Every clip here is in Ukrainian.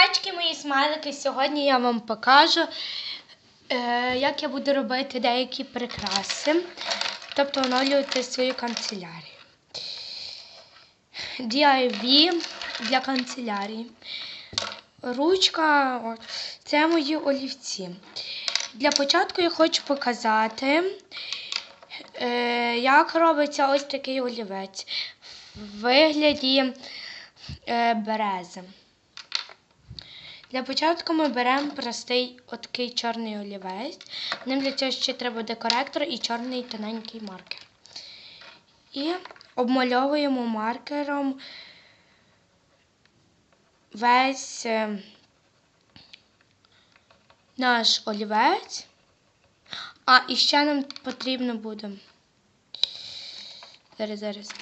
Хачки мої смайлики, сьогодні я вам покажу, е, як я буду робити деякі прикраси, тобто оновлювати свою канцелярію. DIY для канцелярії. Ручка, це мої олівці. Для початку я хочу показати, е, як робиться ось такий олівець в вигляді е, берези. Для початку ми беремо простий отакий чорний олівець. Ним для цього ще треба буде коректор і чорний тоненький маркер. І обмальовуємо маркером весь е, наш олівець. А, і ще нам потрібно буде. Зараз, зараз.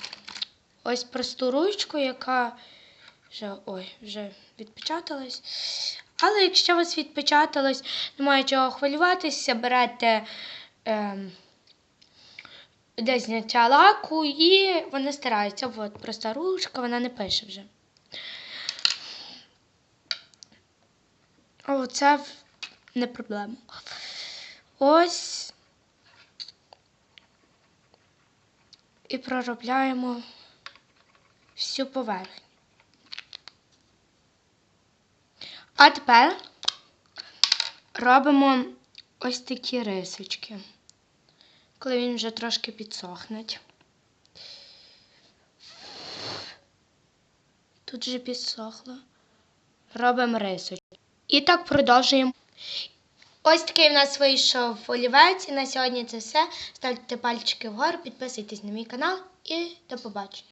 Ось просту ручку, яка вже ой, вже відпечаталась. Але якщо у вас відпечаталось, немає чого хвилюватися, берете е, для зняття лаку і вона старається. От, проста ручка, вона не пише вже. О, це не проблема. Ось. І проробляємо всю поверхню. А тепер робимо ось такі рисочки, коли він вже трошки підсохне. Тут вже підсохло. Робимо рисочки. І так продовжуємо. Ось такий в нас вийшов олівець. І на сьогодні це все. Ставте пальчики вгору, підписуйтесь на мій канал і до побачення.